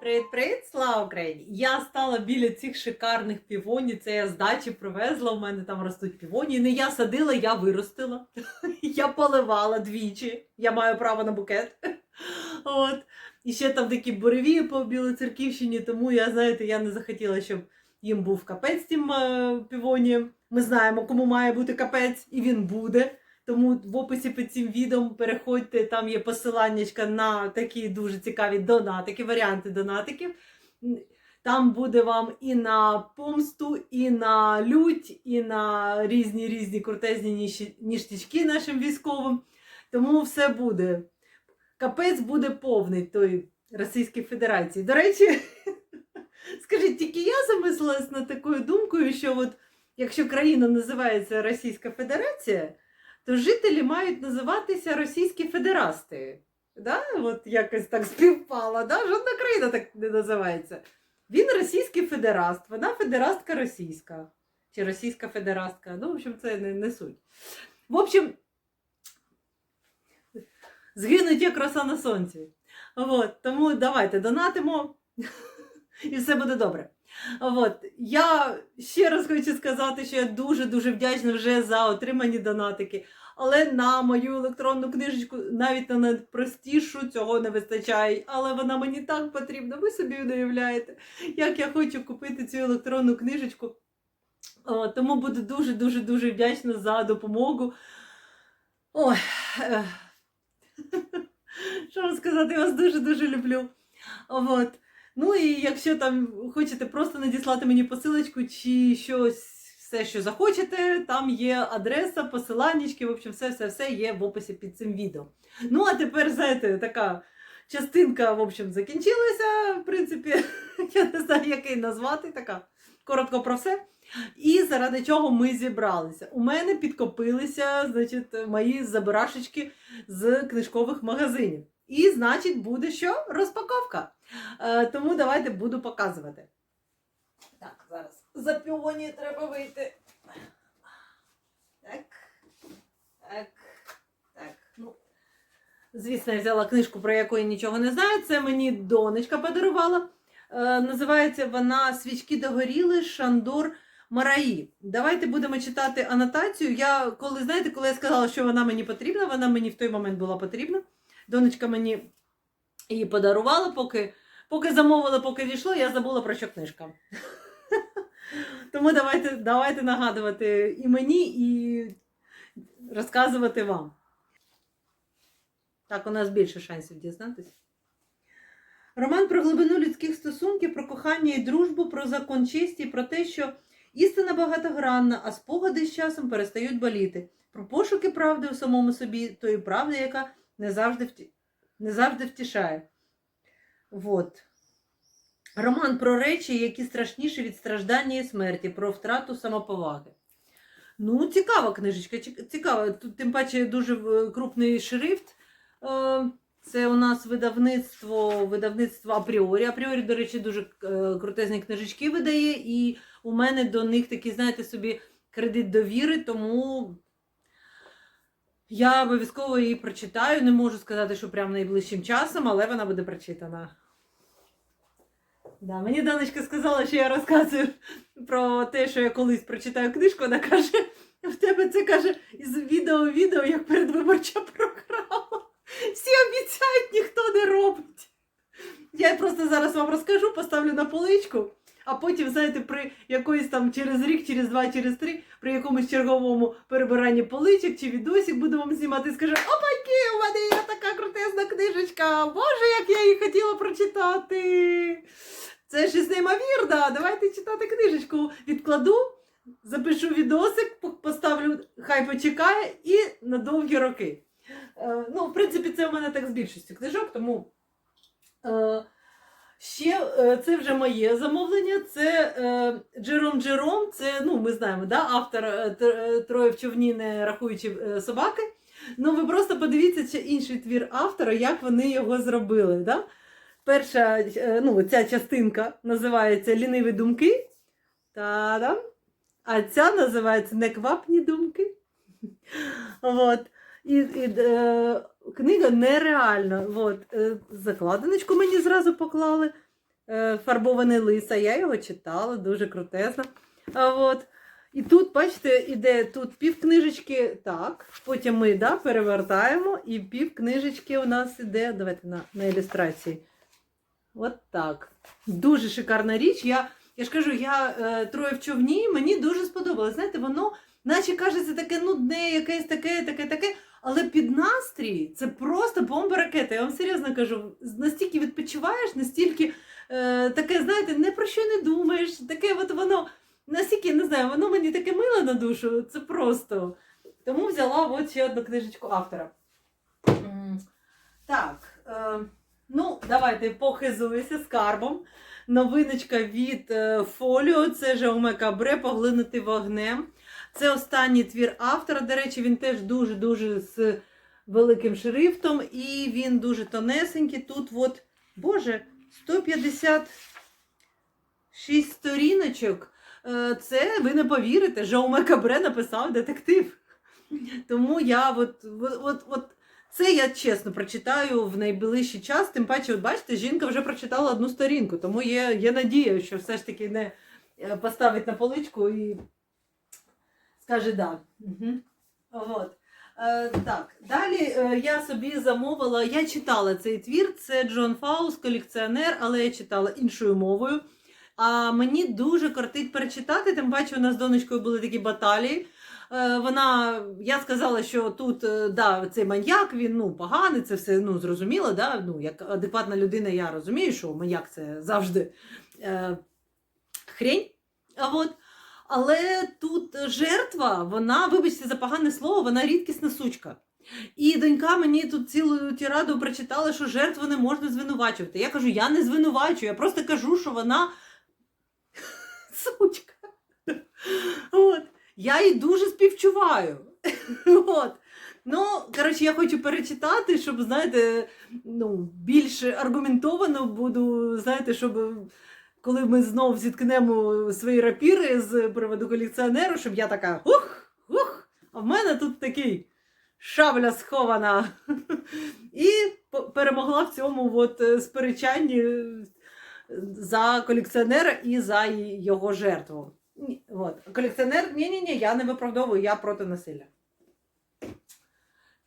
Привіт-привіт, слава Україні! Я стала біля цих шикарних півоній. Це я з дачі привезла. У мене там ростуть півоні. Не я садила, я виростила. Я поливала двічі. Я маю право на букет. От. І ще там такі буревії по Білоцерківщині, тому я, знаєте, я не захотіла, щоб їм був капець тим е. Ми знаємо, кому має бути капець, і він буде. Тому в описі під цим відео переходьте, там є посиланнячка на такі дуже цікаві донатики, варіанти донатиків. Там буде вам і на помсту, і на лють, і на різні різні крутезні ніштячки нашим військовим. Тому все буде. Капець буде повний той Російській Федерації. До речі, скажіть, тільки я замислилась над такою думкою, що от якщо країна називається Російська Федерація, то жителі мають називатися російські федерасти. Да? От якось так співпало. Да? Жодна країна так не називається. Він російський федераст, вона федерастка російська. Чи російська федерастка. Ну, в общем, це не, не суть. В общем, згинуть як роса на сонці. От, тому давайте донатимо, і все буде добре. От, я ще раз хочу сказати, що я дуже-дуже вдячна вже за отримані донатики. Але на мою електронну книжечку, навіть на найпростішу, цього не вистачає. Але вона мені так потрібна. Ви собі уявляєте, як я хочу купити цю електронну книжечку. Тому буду дуже-дуже дуже вдячна за допомогу. Ой, що вам сказати, я вас дуже-дуже люблю. От. Ну і якщо там хочете просто надіслати мені посилочку чи щось, все, що захочете, там є адреса, посиланнячки, в общем, все-все-все є в описі під цим відео. Ну, а тепер, знаєте, така частинка, в общем, закінчилася. В принципі, я не знаю, як її назвати, така коротко про все. І заради чого ми зібралися. У мене підкопилися, значить, мої забирашечки з книжкових магазинів. І, значить, буде що? Розпаковка. Е, тому давайте буду показувати. Так, зараз за піоні треба вийти. Так. Так. Так. Ну. Звісно, я взяла книжку, про яку я нічого не знаю. Це мені донечка подарувала. Е, називається вона Свічки догоріли, Шандор Мараї. Давайте будемо читати анотацію. Я коли знаєте, коли я сказала, що вона мені потрібна, вона мені в той момент була потрібна. Донечка мені її подарувала, поки, поки замовила, поки війшло, я забула про що книжка. Тому давайте, давайте нагадувати і мені, і розказувати вам. Так, у нас більше шансів дізнатися. Роман про глибину людських стосунків, про кохання і дружбу, про закон честі, про те, що істина багатогранна, а спогади з часом перестають боліти. Про пошуки правди у самому собі, тої правди, яка не завжди, не завжди втішає. Вот. Роман про речі, які страшніші від страждання і смерті, про втрату самоповаги. Ну, цікава книжечка, цікава. Тут тим паче дуже крупний шрифт. Е, Це у нас видавництво, видавництво апріорі. Апріорі, до речі, дуже е, крутезні книжечки видає, і у мене до них такий, знаєте, собі кредит довіри, тому я обов'язково її прочитаю. Не можу сказати, що прямо найближчим часом, але вона буде прочитана. Да, мені Даночка сказала, що я розказую про те, що я колись прочитаю книжку. Вона каже: в тебе це каже із відео відео, як передвиборча програма. Всі обіцяють, ніхто не робить. Я просто зараз вам розкажу, поставлю на поличку, а потім, знаєте, при якоїсь там через рік, через два, через три, при якомусь черговому перебиранні поличок чи відосик буду вам знімати і скажу: Опаки, у мене є така крутезна книжечка! Боже, як я її хотіла прочитати! Це щось неймовірно. Давайте читати книжечку. Відкладу, запишу відосик, поставлю, хай почекає і на довгі роки. Е, ну, в принципі, це у мене так з більшістю книжок, тому. Ще е, це вже моє замовлення. Це е, Джером Джером. Це ну ми знаємо, да, автор е, троє в човні, не рахуючи собаки. Ну ви просто подивіться ще інший твір автора, як вони його зробили. Да? Перша, ну, ця частинка називається Ліниві думки. Та-дам. А ця називається Неквапні думки. От. І, і книга нереальна. От. Е, закладиночку мені зразу поклали. е, Фарбований лиса. Я його читала, дуже крутезно. От. І тут, бачите, іде тут пів книжечки, так. Потім ми да, перевертаємо, і пів книжечки у нас іде. Давайте на, на ілюстрації. От так. Дуже шикарна річ. Я, я ж кажу, я е, троє в човні, мені дуже сподобалось. Знаєте, воно, наче кажеться, таке нудне, якесь таке, таке, таке. Але під настрій це просто бомба ракета. Я вам серйозно кажу, настільки відпочиваєш, настільки е, таке, знаєте, не про що не думаєш. Таке от воно настільки не знаю, воно мені таке миле на душу. Це просто. Тому взяла от ще одну книжечку автора. Так. Е, ну, давайте похизуюся скарбом. Новиночка від е, Фоліо, це Жауме Кабре, поглинути вогнем. Це останній твір автора. До речі, він теж дуже-дуже з великим шрифтом, і він дуже тонесенький. Тут, от, боже, 156 сторіночок. Е, Це ви не повірите, Жауме Кабре написав детектив. Тому я от, от, от, це я чесно прочитаю в найближчий час. Тим паче, от бачите, жінка вже прочитала одну сторінку, тому є, є надія, що все ж таки не е, поставить на поличку і скаже да. Угу. От. Е, так, далі е, я собі замовила, я читала цей твір, це Джон Фаус, колекціонер, але я читала іншою мовою. А мені дуже кортить перечитати, тим паче у нас з донечкою були такі баталії. Е, Вона, я сказала, що тут е, да, цей маньяк, він ну, поганий, це все ну, зрозуміло. Да? Ну, як адекватна людина, я розумію, що маньяк це завжди е, хрень. А от. Але тут жертва, вона, вибачте за погане слово, вона рідкісна сучка. І донька мені тут цілу тіраду прочитала, що жертву не можна звинувачувати. Я кажу, я не звинувачую, я просто кажу, що вона сучка. От. Я їй дуже співчуваю. От. Ну, коротше, я хочу перечитати, щоб, знаєте, ну, більш аргументовано буду, знаєте, щоб коли ми знов зіткнемо свої рапіри з приводу колекціонеру, щоб я така ух, ух, а в мене тут такий шабля схована. І перемогла в цьому от е, сперечанні е, за колекціонера і за його жертву. От. Колекціонер, ні-ні-ні, я не виправдовую, я проти насилля.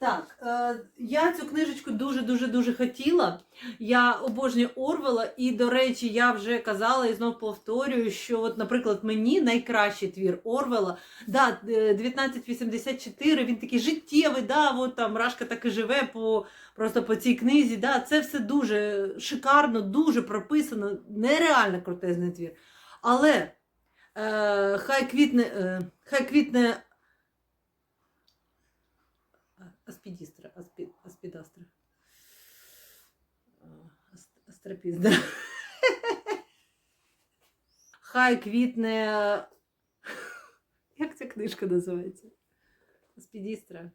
Так, е, я цю книжечку дуже-дуже дуже хотіла. Я обожнюю Орвела, і, до речі, я вже казала і знов повторюю, що, от, наприклад, мені найкращий твір Орвела, да, е, 1984, він такий життєвий, да, от там Рашка так і живе по, просто по цій книзі. Да, це все дуже шикарно, дуже прописано, нереально крутезний твір. Але е, хай квітне, е, хай квітне Аспідістра, аспі, аспідастра. А, ас- Хай квітне. Як ця книжка називається? Аспідістра.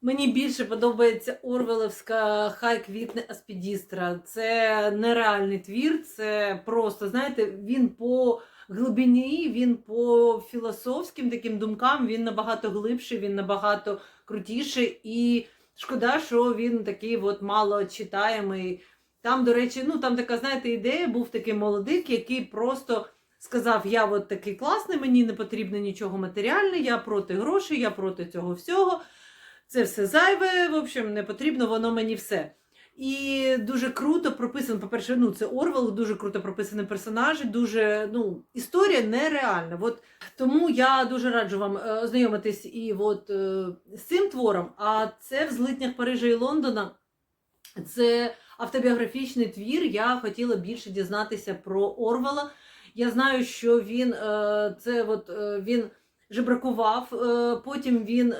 Мені більше подобається Орвелевська Хай квітне Аспідістра. Це нереальний твір, це просто, знаєте, він по глибині, він по філософським таким думкам, він набагато глибший, він набагато крутіший. І шкода, що він такий от мало читаємий. Там, до речі, ну там така, знаєте, ідея, був такий молодик, який просто сказав: Я от такий класний, мені не потрібно нічого матеріальне, я проти грошей, я проти цього всього. Це все зайве, в общем, не потрібно, воно мені все. І дуже круто прописано. По-перше, ну це Орвел, дуже круто прописані персонажі, дуже ну, історія нереальна. От тому я дуже раджу вам е, ознайомитись і от е, з цим твором. А це в злитнях Парижа і Лондона. Це автобіографічний твір. Я хотіла більше дізнатися про Орвела. Я знаю, що він е, це от він жебракував, потім він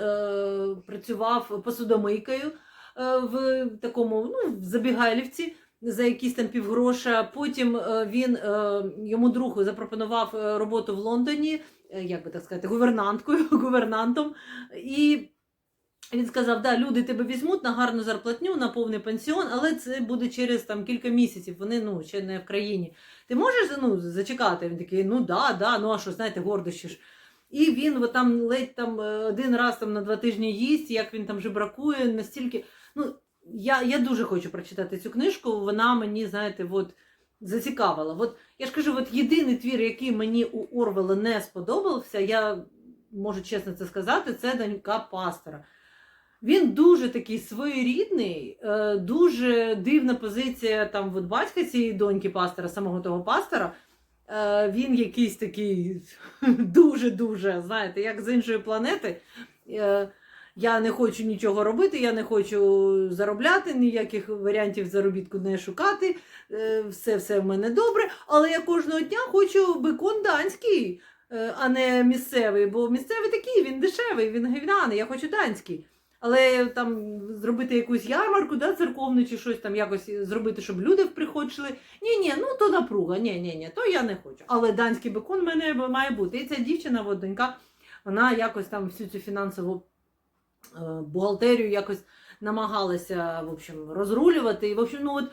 працював посудомийкою в такому ну, Забігайлівці за якісь там півгроша. Потім е, він е, йому другу запропонував е, роботу в Лондоні, е, як би так сказати, гувернанткою, гувернантом. І він сказав: да, люди тебе візьмуть на гарну зарплатню, на повний пенсіон, але це буде через там кілька місяців. Вони ну ще не в країні. Ти можеш ну, зачекати? Він такий, ну да, да, ну а що, знаєте, гордощі ж. І він от, там ледь там е, один раз там на два тижні їсть, як він там жебракує, настільки. Ну, я, я дуже хочу прочитати цю книжку. Вона мені, знаєте, от, зацікавила. От я ж кажу, от єдиний твір, який мені у Орвела не сподобався, я можу чесно це сказати, це донька пастора. Він дуже такий своєрідний, е, дуже дивна позиція там от батька цієї доньки пастора, самого того пастора. Е, Він якийсь такий дуже-дуже, знаєте, як з іншої планети. Я не хочу нічого робити, я не хочу заробляти, ніяких варіантів заробітку не шукати. Е, Все, все в мене добре. Але я кожного дня хочу бекон данський, е, а не місцевий. Бо місцевий такий, він дешевий, він гівняний, я хочу данський. Але там зробити якусь ярмарку, да, церковну чи щось там якось зробити, щоб люди приходили. Ні, ні, ну то напруга, ні, ні, ні, то я не хочу. Але данський бекон в мене має бути. І ця дівчина, от донька, вона якось там всю цю фінансову бухгалтерію якось намагалася в общем, розрулювати. І, в общем, ну от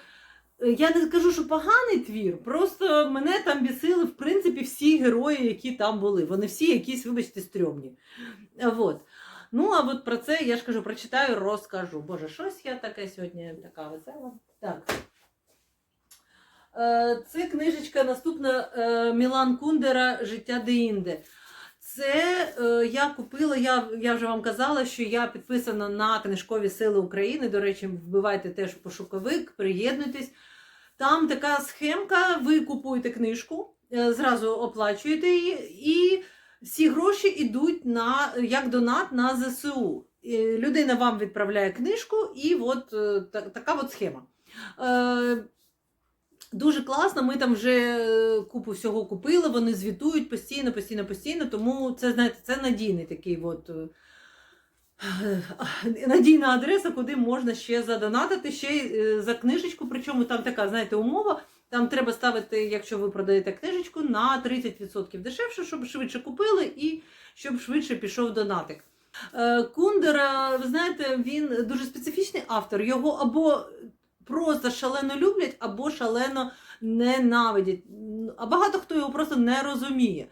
е, я не скажу, що поганий твір, просто мене там бісили, в принципі, всі герої, які там були. Вони всі якісь, вибачте, стрьомні. Е, Вот. Ну, а от про це я ж кажу, прочитаю, розкажу. Боже, щось я таке сьогодні така весела. Так. Е, Це книжечка наступна е, Мілан Кундера Життя де-інде. Це е, я купила, я, я вже вам казала, що я підписана на книжкові сили України. До речі, вбивайте теж пошуковик, приєднуйтесь. Там така схемка: ви купуєте книжку, е, зразу оплачуєте її, і всі гроші йдуть на, як донат на ЗСУ. Людина вам відправляє книжку, і от е, та- така от схема. Е, Дуже класно, ми там вже е, купу всього купили, вони звітують постійно, постійно, постійно. Тому це, знаєте, це надійний такий от, е, е, надійна адреса, куди можна ще задонатити, ще й за книжечку. Причому там така, знаєте, умова. Там треба ставити, якщо ви продаєте книжечку, на 30% дешевше, щоб швидше купили і щоб швидше пішов донатик. Кундер, е, ви знаєте, він дуже специфічний автор. Його або просто шалено люблять, або шалено ненавидять. А багато хто його просто не розуміє.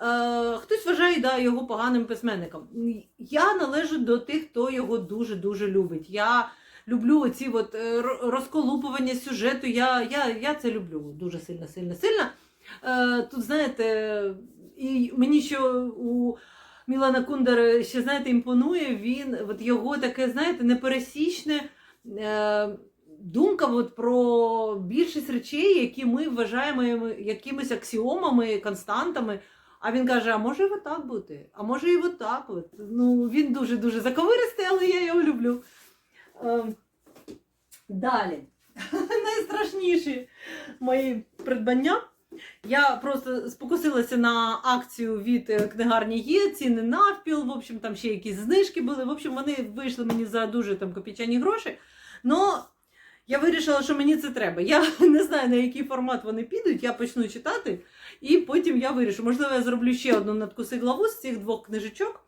Е, хтось вважає да, його поганим письменником. Я належу до тих, хто його дуже-дуже любить. Я люблю оці от е, розколупування сюжету. Я, я, я це люблю дуже сильно, сильно, сильно. Е, тут, знаєте, і мені що у Мілана Кундера ще, знаєте, імпонує він, от його таке, знаєте, непересічне. Е, Думка от про більшість речей, які ми вважаємо якимись аксіомами, константами. А він каже: а може і отак бути, а може і отак. От. Ну, він дуже-дуже заковиристий, але я його люблю. Е, далі. Найстрашніші мої придбання. Я просто спокусилася на акцію від е, книгарні є, ціни навпіл, в общем, там ще якісь знижки були. В общем, вони вийшли мені за дуже там копійчані гроші. Но я вирішила, що мені це треба. Я не знаю, на який формат вони підуть, я почну читати, і потім я вирішу. Можливо, я зроблю ще одну надкуси главу з цих двох книжечок,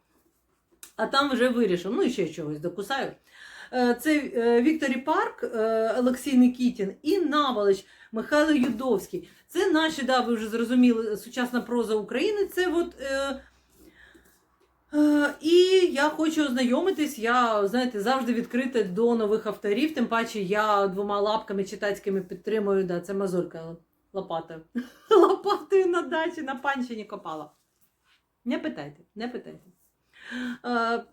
а там вже вирішу. Ну і ще чогось докусаю. Е, Це е, Вікторі Парк, е, Олексій Никітін і Наволоч Михайло Юдовський. Це наші, да, ви вже зрозуміли, сучасна проза України. Це от. Е, І я хочу ознайомитись. Я знаєте, завжди відкрита до нових авторів. Тим паче я двома лапками читацькими підтримую. Да, це мазолька лопата. Лопатою на дачі на панщині копала. Не питайте, не питайте. Е,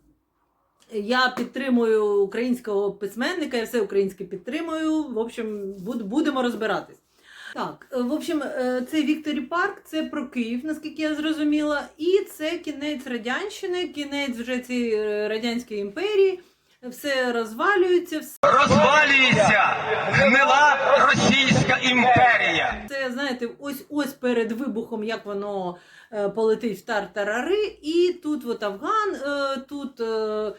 Я підтримую українського письменника, я все українське підтримую. В общем, будемо розбиратись. Так, е, в общем, е, це Вікторі Парк, це про Київ, наскільки я зрозуміла, і це кінець радянщини, кінець вже цієї е, радянської імперії. Все розвалюється, все Розвалюється гнила Російська імперія. Це знаєте, ось ось перед вибухом, як воно е, полетить в тартарари, і тут от Афган, е, тут е,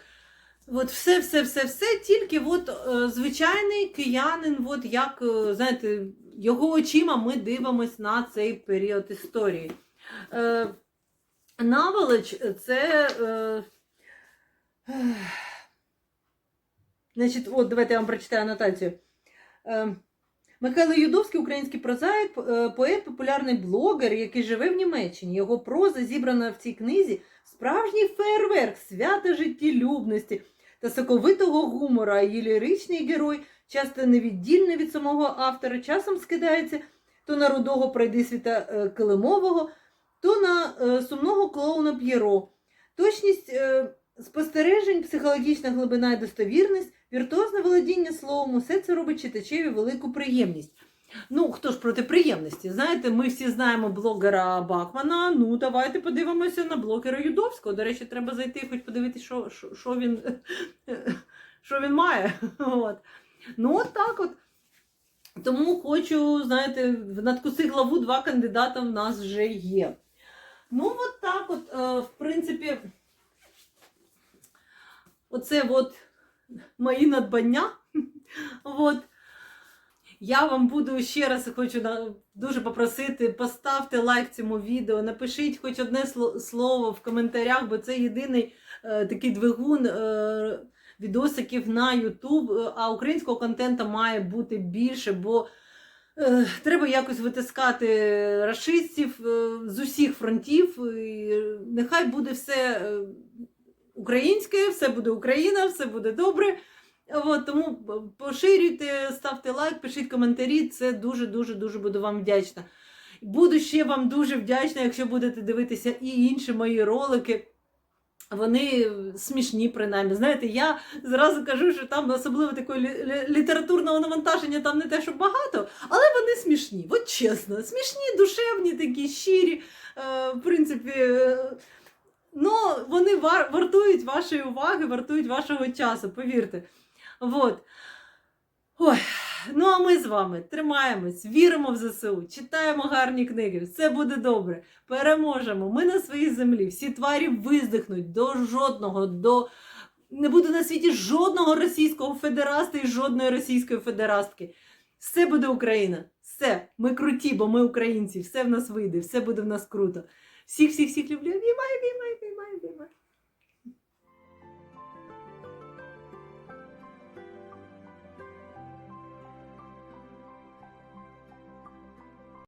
от все, все, все, все, тільки от е, звичайний киянин, от як знаєте, його очима ми дивимось на цей період історії. Е, Наволоч це. Е, ех, значить, от давайте я вам прочитаю анотацію. Е, Михайло Юдовський, український прозаїк, е, поет, популярний блогер, який живе в Німеччині. Його проза зібрана в цій книзі справжній фейерверк свята життєлюбності та соковитого гумора. Її ліричний герой, часто невіддільний від самого автора, часом скидається то на рудого пройдисвіта е, Килимового, то на е, сумного клоуна П'єро. Точність е, спостережень, психологічна глибина і достовірність, віртуозне володіння словом, усе це робить читачеві велику приємність. Ну, хто ж проти приємності? Знаєте, ми всі знаємо блогера Бакмана. Ну, давайте подивимося на блогера Юдовського. До речі, треба зайти, хоч подивитися, що, що, що, він, що він має. От. Ну, от так от. Тому хочу, знаєте, надкуси главу два кандидата в нас вже є. Ну, от так от, е, в принципі, оце от мої надбання. От. Я вам буду ще раз хочу дуже попросити, поставте лайк цьому відео, напишіть хоч одне слово в коментарях, бо це єдиний е, такий двигун е, відосиків на YouTube, е, а українського контенту має бути більше, бо е, треба якось витискати рашистів е, з усіх фронтів. І нехай буде все українське, все буде Україна, все буде добре. От, тому поширюйте, ставте лайк, пишіть коментарі. Це дуже дуже дуже буду вам вдячна. Буду ще вам дуже вдячна, якщо будете дивитися і інші мої ролики. Вони смішні, принаймні. Знаєте, я зразу кажу, що там особливо такого лі- лі- літературного навантаження там не те, що багато, але вони смішні. От чесно, смішні, душевні, такі щирі. Е, в принципі, е, ну, вони вар- вартують вашої уваги, вартують вашого часу, повірте. Вот. Ой. Ну, а ми з вами тримаємось, віримо в ЗСУ, читаємо гарні книги, все буде добре, переможемо. Ми на своїй землі. Всі тварі виздихнуть до жодного, до не буде на світі жодного російського федераста і жодної російської федерастки. Все буде Україна. Все, ми круті, бо ми українці, все в нас вийде, все буде в нас круто. Всіх, всіх, всіх люблю. Обіймаю, обіймаю, обіймаю.